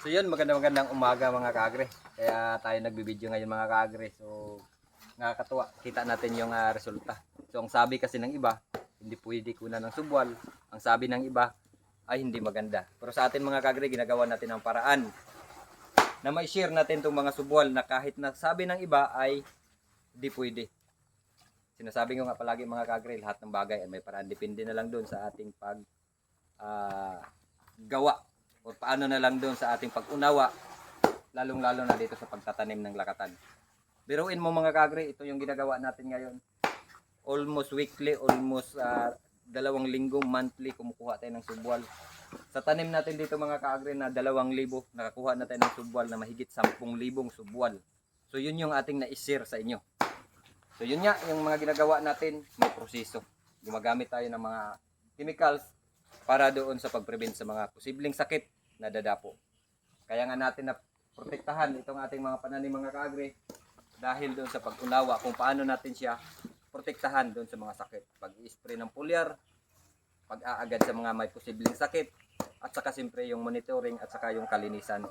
So yun, magandang magandang umaga mga kaagre. Kaya tayo nagbibideo ngayon mga kaagre. So nakakatuwa, kita natin yung ah, resulta. So ang sabi kasi ng iba, hindi pwede kunan ng subwal. Ang sabi ng iba ay hindi maganda. Pero sa atin mga kaagre, ginagawa natin ang paraan na may share natin itong mga subwal na kahit na sabi ng iba ay hindi pwede. Sinasabi ko nga palagi mga kaagre, lahat ng bagay ay may paraan. Depende na lang doon sa ating pag ah, gawa o paano na lang doon sa ating pag-unawa lalong-lalo na dito sa pagtatanim ng lakatan. Biruin mo mga kagre, ito yung ginagawa natin ngayon. Almost weekly, almost ah, dalawang linggo, monthly, kumukuha tayo ng subwal. Sa tanim natin dito mga kagre na dalawang libo, nakakuha na tayo ng subwal na mahigit sampung libong subwal. So yun yung ating na-share sa inyo. So yun nga, yung mga ginagawa natin, may proseso. Gumagamit tayo ng mga chemicals para doon sa pag-prevent sa mga posibleng sakit na dadapo. Kaya nga natin na protektahan itong ating mga pananim mga kaagre dahil doon sa pag-unawa kung paano natin siya protektahan doon sa mga sakit. Pag-i-spray ng pulyar, pag-aagad sa mga may posibleng sakit, at saka siyempre yung monitoring at saka yung kalinisan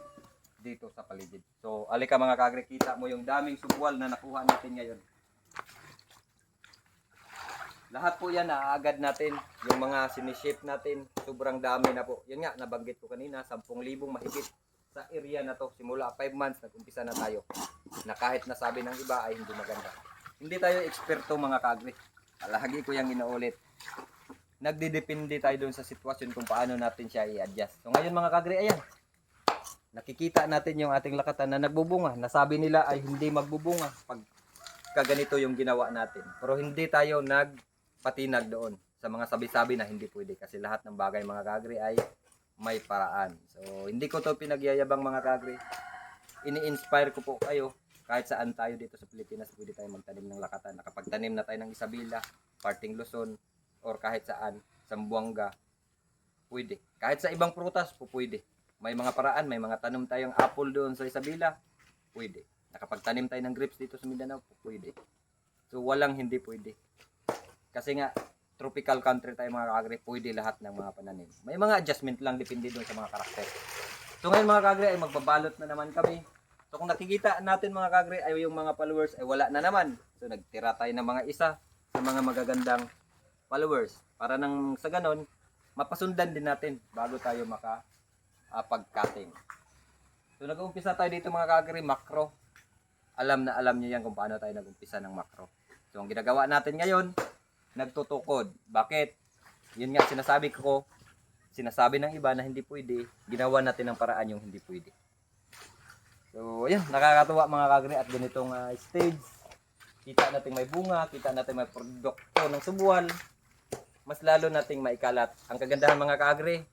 dito sa paligid. So, alika mga kaagre, kita mo yung daming subwal na nakuha natin ngayon. Lahat po yan naaagad natin. Yung mga sinishape natin, sobrang dami na po. Yun nga, nabanggit ko kanina, 10,000 mahigit sa area na to. Simula 5 months, nag-umpisa na tayo. Na kahit nasabi ng iba ay hindi maganda. Hindi tayo eksperto mga kagri. Palagi ko yung inuulit. Nagdidepende tayo doon sa sitwasyon kung paano natin siya i-adjust. So ngayon mga kagri, ayan. Nakikita natin yung ating lakatan na nagbubunga. Nasabi nila ay hindi magbubunga pag kaganito yung ginawa natin. Pero hindi tayo nagpatinag doon sa mga sabi-sabi na hindi pwede kasi lahat ng bagay mga kagri ay may paraan. So hindi ko to pinagyayabang mga kagri. Ini-inspire ko po kayo kahit saan tayo dito sa Pilipinas pwede tayo magtanim ng lakatan. Nakapagtanim na tayo ng Isabela, parting Luzon, or kahit saan, Sambuanga, pwede. Kahit sa ibang prutas, pwede. May mga paraan, may mga tanom tayong apple doon sa Isabela, pwede. Nakapagtanim tayo ng grapes dito sa Mindanao, pwede. So walang hindi pwede. Kasi nga, tropical country tayo mga kagre, pwede lahat ng mga pananim. May mga adjustment lang, depende doon sa mga karakter. So ngayon mga kagre, ay magbabalot na naman kami. So kung nakikita natin mga kagre, ay yung mga followers ay wala na naman. So nagtira tayo ng mga isa sa mga magagandang followers. Para nang sa ganon, mapasundan din natin bago tayo maka pag-cutting. So nag-umpisa tayo dito mga kagre, macro. Alam na alam niyo yan kung paano tayo nag-umpisa ng macro. So ang ginagawa natin ngayon, nagtutukod. Bakit? Yun nga sinasabi ko, sinasabi ng iba na hindi pwede, ginawa natin ng paraan yung hindi pwede. So, ayan, nakakatuwa mga kagre at ganitong ah, stage. Kita natin may bunga, kita natin may produkto ng subwal. Mas lalo nating maikalat. Ang kagandahan mga kagre,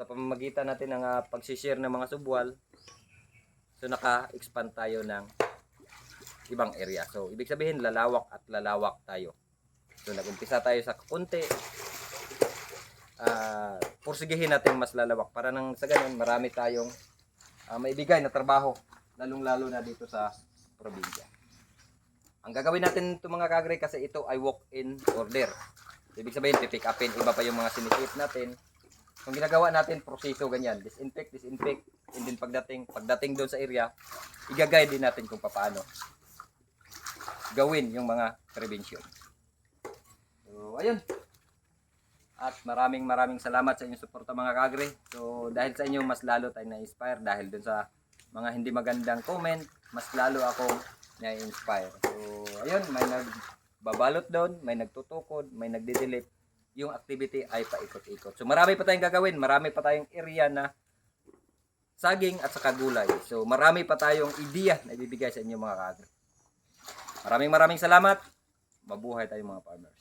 sa pamamagitan natin ng ah, pagsishare ng mga subwal, so naka-expand tayo ng ibang area. So, ibig sabihin, lalawak at lalawak tayo. So, nag-umpisa tayo sa kunti. Ah, pursigihin natin mas lalawak para nang sa ganun, marami tayong ah, maibigay na trabaho, lalong-lalo na dito sa probinsya. Ang gagawin natin ito mga kagre kasi ito ay walk-in order. Ibig sabihin, pipick upin, iba pa yung mga sinisip natin. Kung ginagawa natin, proseso ganyan, disinfect, disinfect, and then pagdating, pagdating doon sa area, igagay din natin kung paano gawin yung mga prevention. Ayun. At maraming maraming salamat sa inyong suporta mga kagre. So, dahil sa inyo, mas lalo tayo na-inspire dahil dun sa mga hindi magandang comment, mas lalo akong na-inspire. So, ayun, may nagbabalot doon, may nagtutukod, may nagdidelete. Yung activity ay paikot-ikot. So, marami pa tayong gagawin. Marami pa tayong area na saging at saka gulay. So, marami pa tayong ideya na ibibigay sa inyo mga kagre. Maraming maraming salamat. Mabuhay tayo mga farmers.